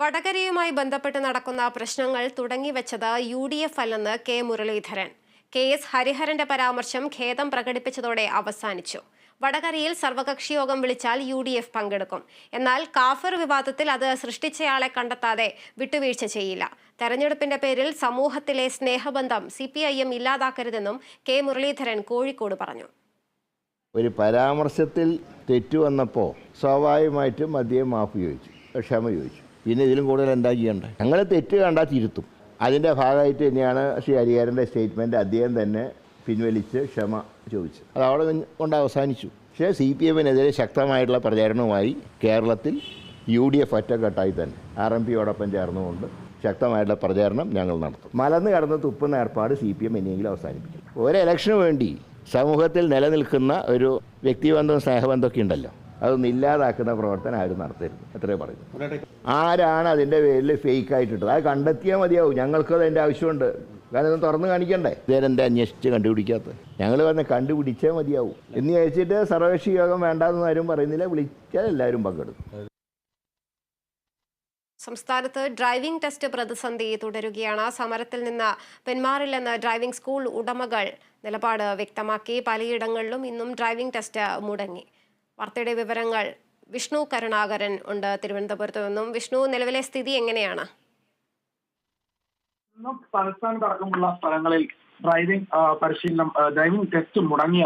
വടകരയുമായി ബന്ധപ്പെട്ട് നടക്കുന്ന പ്രശ്നങ്ങൾ തുടങ്ങിവെച്ചത് യു ഡി എഫ് അല്ലെന്ന് കെ മുരളീധരൻ. കെ എസ് ഹരിഹരന്റെ പരാമർശം ഖേദം പ്രകടിപ്പിച്ചതോടെ അവസാനിച്ചു. വടകരയിൽ സർവകക്ഷി യോഗം വിളിച്ചാൽ യു ഡി എഫ് പങ്കെടുക്കും. എന്നാൽ കാഫർ വിവാദത്തിൽ അത് സൃഷ്ടിച്ചയാളെ കണ്ടെത്താതെ വിട്ടുവീഴ്ച ചെയ്യില്ല. തെരഞ്ഞെടുപ്പിന്റെ പേരിൽ സമൂഹത്തിലെ സ്നേഹബന്ധം സി പി ഐ എം ഇല്ലാതാക്കരുതെന്നും കെ മുരളീധരൻ കോഴിക്കോട് പറഞ്ഞു. ഒരു പരാമർശത്തിൽ തെറ്റു വന്നപ്പോൾ സ്വാഭാവികമായിട്ടും അദ്ദേഹം മാപ്പ് ചോദിച്ചു ക്ഷമ ചോദിച്ചു. പിന്നെ ഇതിലും കൂടുതൽ എന്താ ചെയ്യേണ്ടത് ഞങ്ങൾ തെറ്റ് കണ്ടാൽ തിരുത്തും. അതിന്റെ ഭാഗമായിട്ട് തന്നെയാണ് ശ്രീ ഹരിഹരന്റെ സ്റ്റേറ്റ്മെന്റ് അദ്ദേഹം തന്നെ പിൻവലിച്ച് ക്ഷമ ചോദിച്ചു അത് അവിടെ കൊണ്ട് അവസാനിച്ചു. പക്ഷേ സി പി എമ്മിനെതിരെ ശക്തമായിട്ടുള്ള പ്രചാരണവുമായി കേരളത്തിൽ യു ഡി എഫ് ഒറ്റക്കെട്ടായി തന്നെ. ആർ എം പിയോടൊപ്പം ചേർന്നുകൊണ്ട് ശക്തമായിട്ടുള്ള പ്രചാരണം ഞങ്ങൾ നടത്തും. മലന്ന് കടന്ന് തുപ്പുന്ന ഏർപ്പാട് സി പി എം ഇനിയെങ്കിലും അവസാനിപ്പിക്കും. ഒരു ഇലക്ഷന് വേണ്ടി സമൂഹത്തിൽ നിലനിൽക്കുന്ന ഒരു വ്യക്തിബന്ധവും സ്നേഹബന്ധമൊക്കെ ഉണ്ടല്ലോ. അതൊന്നും ഇല്ലാതാക്കുന്ന പ്രവർത്തനം ആരും നടത്തരുത്. അത്രേ പറഞ്ഞു ആരാണ് അതിന്റെ പേരിൽ ഫേക്ക് ആയിട്ടിട്ടത്? അത് കണ്ടെത്തിയാൽ മതിയാവും. ഞങ്ങൾക്കത് അതിന്റെ ആവശ്യമുണ്ട്. കാരണം ഇത് തുറന്ന് കാണിക്കണ്ടേ? ഇതേരെന്താ അന്വേഷിച്ച് കണ്ടുപിടിക്കാത്തത്? ഞങ്ങൾ പറഞ്ഞ കണ്ടുപിടിച്ചേ മതിയാവും. എന്ന് ചോദിച്ചിട്ട് സർവകക്ഷി യോഗം വേണ്ടാന്ന് ആരും പറയുന്നില്ല. വിളിച്ചാൽ എല്ലാവരും പങ്കെടുക്കും. സംസ്ഥാനത്ത് ഡ്രൈവിംഗ് ടെസ്റ്റ് പ്രതിസന്ധി തുടരുകയാണ്. സമരത്തിൽ നിന്ന് പിന്മാറില്ലെന്ന് ഡ്രൈവിംഗ് സ്കൂൾ ഉടമകൾ നിലപാട് വ്യക്തമാക്കി. പലയിടങ്ങളിലും ഇന്നും ഡ്രൈവിംഗ് ടെസ്റ്റ് മുടങ്ങി. വാർത്തയുടെ വിവരങ്ങൾ വിഷ്ണു കരുണാകരൻ ഉണ്ട് തിരുവനന്തപുരത്ത് നിന്നും. വിഷ്ണു നിലവിലെ സ്ഥിതി എങ്ങനെയാണ്? തലസ്ഥാനത്തടക്കമുള്ള സ്ഥലങ്ങളിൽ ഡ്രൈവിംഗ് പരിശീലനം ഡ്രൈവിംഗ് ടെസ്റ്റ് മുടങ്ങിയ